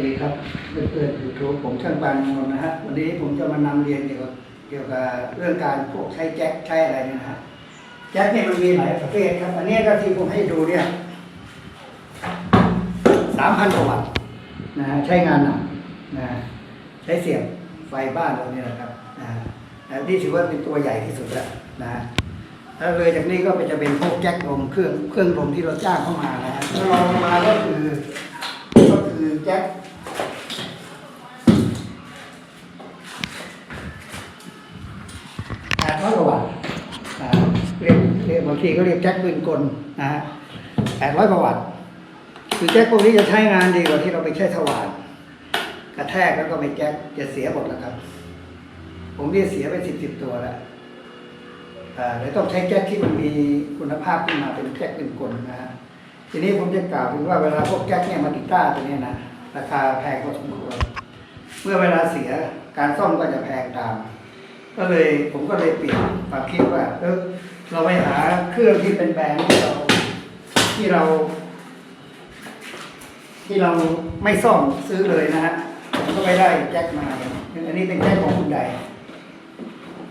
ดีครับเพื่อนๆยูทูบผมช่างปานนนนะฮะวันนี้ผมจะมานำเรียนเกี่ยวกับเกี่ยวกับเรื่องการพวกใช้แจ็คใช้อะไรนะฮะแจ็คเนี่ยมันมีหลายประเภทครับ อันนี้ก็ที่ผมให้ดูเนี่ยสามพันกว่าวัตต์นะฮะใช้งานหนักนะใช้เสียบไฟบ้านเราเนี่ยนะครับนะฮะนี่ถือว่าเป็นตัวใหญ่ที่สุดแล้วนะฮะแล้วเลยจากนี้ก็ไปจะเป็นพวกแจ็คลมเครื่องเครื่องลมที่เราจ้างเข้ามานะฮะแล้วรองมาก็คือก็คือแจ็คแปดร้อยกว่าวัตต์อ่าเรียกบางทีก็เรียกแจ็คปืนกลนะฮะแปดร้อยกว่าวัตต์คือแจ็คพวกนี้จะใช้งานดีกว่าที่เราไปใช้สว่านกระแทกแล้วก็ไม่แจ็คจะเสียหมดแล้วครับ ผมเรียกเสียไปสิบสิบตัวแล้วอ่าเลยต้องใช้แจ็คที่มันมีคุณภาพขึ้นมาเป็นแจ็คปืนกลนะฮะทีนี้ผมจะกล่าวถึงว่าเวลาพวกแก๊สเนี่ยมาติดตั้งตัวนี้นะราคาแพงพอสมควรเมื่อเวลาเสียการซ่อมก็จะแพงตาม ก็เลยผมก็เลยเปลี่ยนความคิดว่าเออเราไปหาเครื่องที่เป็นแบรนด์ที่เราที่เรา ที่เราไม่ซ่อมซื้อเลยนะฮะผมก็ไปได้แจ็คมาอันนี้เป็นแจ็คของคุณใด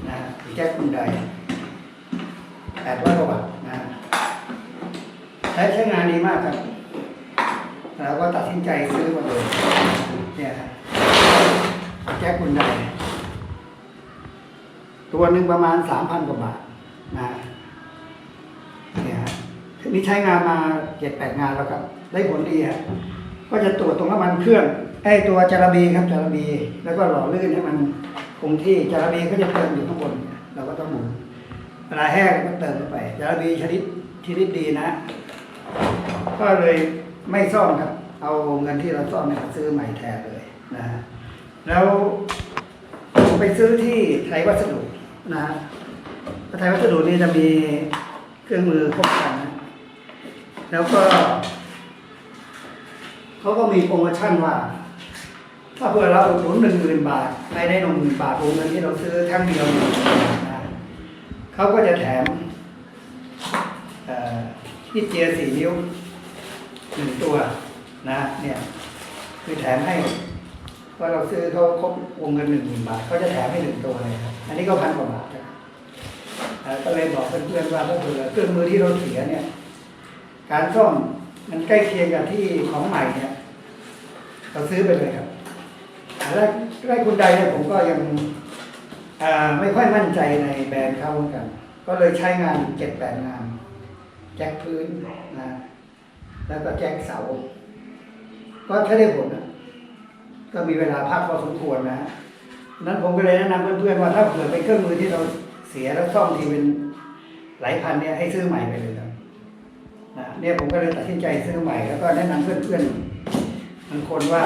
นะฮะแจ็คคุณใดแปดร้อยกว่าบาทนะใช้ใช้งานดีมากครับแล้วก็ตัดสินใจซื้อมาเลยเนี่ยครับแจ็คคุณใดตัวหนึ่งประมาณสามพันกว่าบาท นะเนี่ยทีนี้ใช้งานมาเจ็ดแปดงานแล้วครับ ได้ผลดีฮะก็จะตรวจตรงน้ำมันเครื่องไอ้ตัวจาระบีครับจาระบี แล้วก็หล่อลื่นให้มันคงที่จาระบีก็จะเติมอยู่ข้างบน เราก็ต้องหมุนเวลาแห้งก็เติมเข้าไปจาระบีชนิดชนิดดีนะ ก็เลยไม่ซ่อมครับ เอาเงินที่เราซ่อมเนี่ยซื้อใหม่แทนเลยนะฮะแล้วผมไปซื้อที่ไทยวัสดุนะ ฮะไทยวัสดุนี่จะมีเครื่องมือครบครันนะแล้วก็เขาก็มีโปรโมชั่นว่า ถ้าเผื่อเราอุดหนุนหนึ่งหมื่นบาทในในหนึ่งหมื่นบาทวงเงินที่เราซื้อครั้งเดียวเขาก็จะแถมเอ่อที่เจียสี่นิ้วหนึ่งตัวนะ เนี่ย คือแถมให้ว่าเราซื้อเขาครบวงเงินหนึ่งหมื่นบาทเขาจะแถมให้หนึ่งตัวเลยครับอันนี้ก็พันกว่าบาทครับเอ่อ ก็เลยบอกเพื่อนๆว่าถ้าเผื่อเครื่องมือที่เราเสียเนี่ย การซ่อมมันใกล้เคียงกับที่ของใหม่เนี่ยเราซื้อไปเลยครับแล้วไร่คุณใดเนี่ยผมก็ยังไม่ค่อยมั่นใจในแบรนด์เขาเหมือนกัน ก็เลยใช้งานเจ็ดแปดงาน แจ็คพื้นนะแล้วก็แจ็คเสา ก็ใช้ได้ผลนะก็มีเวลาพักพอสมควรนะฮะนั้นผมก็เลยแนะนำเพื่อนๆว่าถ้าเผื่อเป็นเครื่องมือที่เรา เสียแล้วซ่อมทีเป็นหลายพันเนี่ยให้ซื้อใหม่ไปเลยครับนะเนี่ยผมก็เลยตัดสินใจซื้อใหม่แล้วก็แนะนำเพื่อนๆบางคนว่า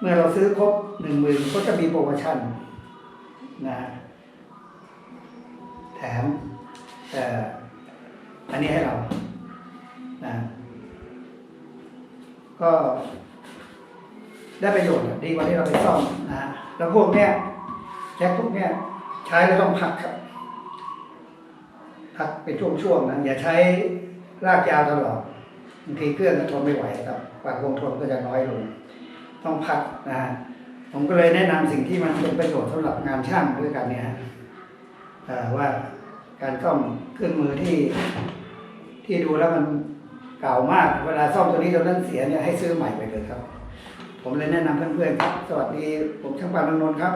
เมื่อเราซื้อครบหนึ่งหมื่นก็จะมีโปรโมชั่นนะฮะแถมแต่อันนี้ให้เรานะก็ได้ประโยชน์ดีกว่าที่เราไปซ่อมนะแล้วพวกเนี้ยแจ็คพวกเนี้ย ใช้แล้วต้องพักครับ พักเป็นช่วงๆนะอย่าใช้ลากยาวตลอดบางทีเครื่องก็ทนไม่ไหวครับความคงทนก็จะน้อยลง ต้องพักนะผมก็เลยแนะนำสิ่งที่มันเป็นประโยชน์สำหรับงานช่างด้วยกันเนี่ยว่าการซ่อมเครื่องมือที่ที่ดูแล้วมันเก่ามาก เวลาซ่อมตัวนี้ตัวนั้นเสียเนี่ยให้ซื้อใหม่ไปเลยครับ ผมเลยแนะนำเพื่อนๆครับ สวัสดี ผมช่างปานนนท์ครับ